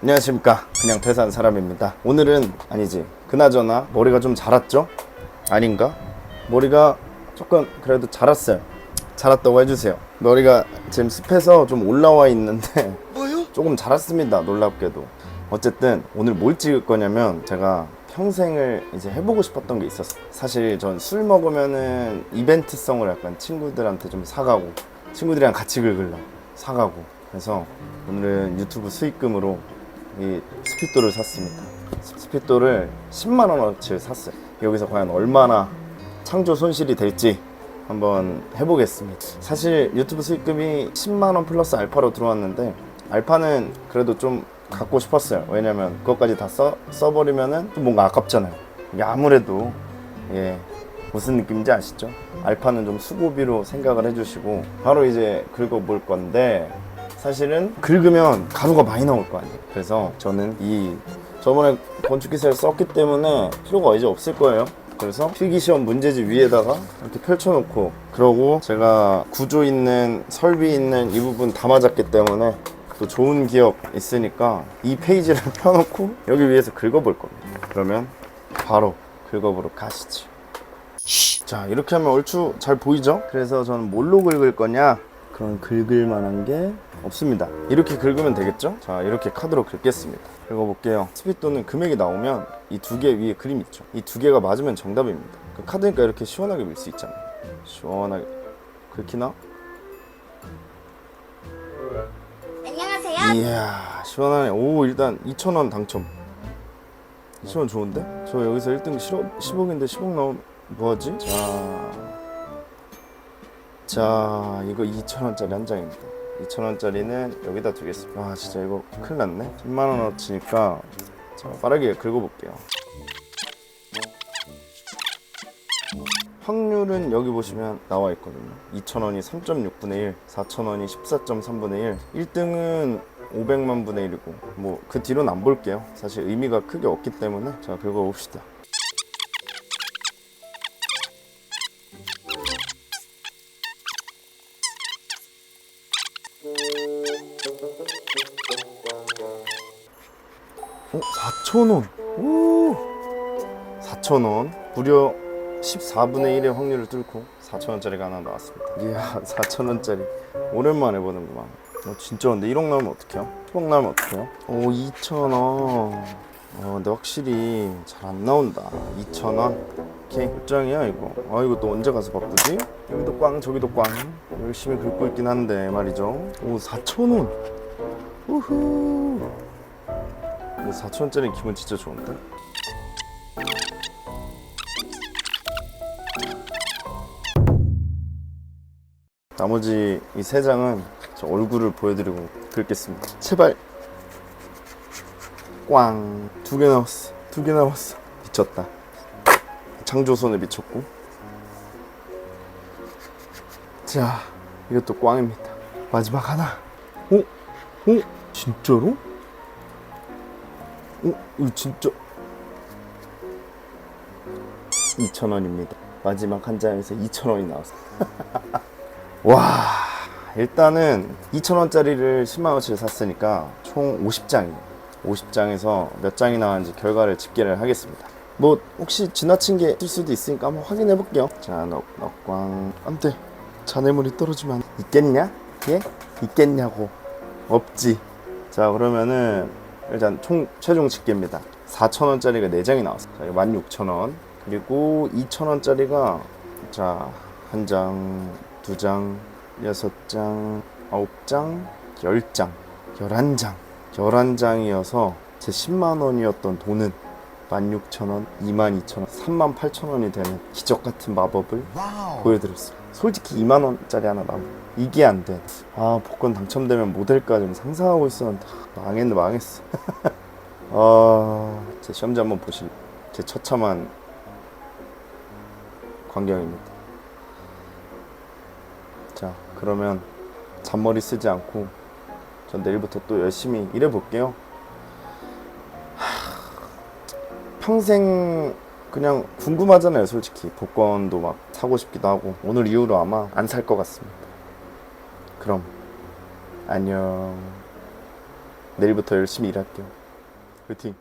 안녕하십니까. 그냥 퇴사한 사람입니다. 오늘은 아니지. 그나저나 머리가 좀 자랐죠? 아닌가? 머리가 조금 그래도 자랐어요. 자랐다고 해주세요. 머리가 지금 습해서 좀 올라와 있는데 조금 자랐습니다 놀랍게도. 어쨌든 오늘 뭘 찍을 거냐면 제가 평생을 이제 해보고 싶었던 게 있었어요 사실 전 술 먹으면은 이벤트성을 약간 친구들한테 좀 사가고 친구들이랑 같이 긁으려고 사가고. 그래서 오늘은 유튜브 수익금으로 이 스피또를 샀습니다 스- 스피또를 10만 원어치 샀어요 여기서 과연 얼마나 창조 손실이 될지 한번 해보겠습니다. 사실 유튜브 수익금이 10만 원 플러스 알파로 들어왔는데 알파는 그래도 좀 갖고 싶었어요. 왜냐면 그것까지 다 써, 써버리면은 좀 뭔가 아깝잖아요. 이게 아무래도 예 무슨 느낌인지 아시죠? 알파는 좀 수고비로 생각을 해주시고 바로 이제 긁어볼 건데 사실은 긁으면 가루가 많이 나올 거 아니에요. 그래서 저는 이 저번에 건축기사를 썼기 때문에 필요가 이제 없을 거예요. 그래서 필기시험 문제지 위에다가 이렇게 펼쳐놓고 그러고 제가 구조 있는 설비 있는 이 부분 다 맞았기 때문에 또 좋은 기억 있으니까 이 페이지를 펴놓고 여기 위에서 긁어볼 겁니다. 그러면 바로 긁어보러 가시죠. 자 이렇게 하면 얼추 잘 보이죠? 그래서 저는 뭘로 긁을 거냐? 그런 긁을 만한 게 없습니다. 이렇게 긁으면 되겠죠? 자 이렇게 카드로 긁겠습니다. 긁어볼게요. 스피또는 금액이 나오면 이 두 개 위에 그림 있죠? 이 두 개가 맞으면 정답입니다. 그 카드니까 이렇게 시원하게 밀 수 있잖아요. 시원하게 긁히나? 안녕하세요. 이야 시원하네. 오 일단 2,000원 당첨. 2,000원 좋은데? 저 여기서 1등 10억, 10억인데 10억 나오면 뭐하지? 자, 자 이거 2,000원짜리 한 장입니다. 2,000원짜리는 여기다 두겠습니다. 와 진짜 이거 큰일 났네. 10만원어치니까 자, 빠르게 긁어볼게요. 확률은 여기 보시면 나와 있거든요. 2,000원이 3.6분의 1, 4,000원이 14.3분의 1, 1등은 500만 분의 1이고 뭐 그 뒤로는 안 볼게요. 사실 의미가 크게 없기 때문에 자 긁어봅시다. 어? 4,000원. 오! 4,000원. 무려 14분의 1의 확률을 뚫고 4,000원짜리가 하나 나왔습니다. 이야, 4,000원짜리. 오랜만에 보는구만. 어, 진짜 근데 1억 나오면 어떡해요? 10억 나오면 어떡해요? 오, 2,000원. 어, 근데 확실히 잘 안 나온다. 2,000원. 오케이, 몇 장이야, 이거? 아, 이거 또 언제 가서 바꾸지? 여기도 꽝, 저기도 꽝. 열심히 긁고 있긴 한데, 말이죠. 오, 4,000원. 우후. 근데 4,000원짜리 기분 진짜 좋은데? 나머지 이 세 장은 저 얼굴을 보여드리고 긁겠습니다. 제발. 꽝. 두 개 남았어. 두 개 남았어. 미쳤다. 창조손에 미쳤고. 자, 이것도 꽝입니다. 마지막 하나. 오? 오? 진짜로? 오, 이거 진짜. 2,000원입니다. 마지막 한 장에서 2,000원이 나왔어요. 와 일단은 2,000원짜리를 10만원치를 샀으니까 총 50장이에요 50장에서 몇 장이 나왔는지 결과를 집계를 하겠습니다 뭐 혹시 지나친 게 있을 수도 있으니까 한번 확인해 볼게요 자 넉, 넉광 안돼 자네물이 떨어지면 안- 있겠냐? 예? 있겠냐고 없지 자 그러면은 일단 총 최종 집계입니다. 4,000원짜리가 4장이 나왔어요. 자, 이거 16,000원. 그리고 2,000원짜리가 자, 한 장, 두 장, 여섯 장, 아홉 장, 열 장, 열한 장. 열한 장이어서 제 10만 원이었던 돈은 16,000원, 22,000원, 38,000원이 되는 기적 같은 마법을 보여드렸어요. 솔직히 2만 원짜리 하나 나오고 이게 안 돼. 아 복권 당첨되면 모델까 좀 상상하고 있었는데 아, 망했네 망했어. 아, 제 시험지 한번 보실. 제 처참한 광경입니다. 자, 그러면 잔머리 쓰지 않고 전 내일부터 또 열심히 일해 볼게요. 평생 그냥 궁금하잖아요, 솔직히. 복권도 막 사고 싶기도 하고. 오늘 이후로 아마 안 살 것 같습니다. 그럼, 안녕. 내일부터 열심히 일할게요. 화이팅.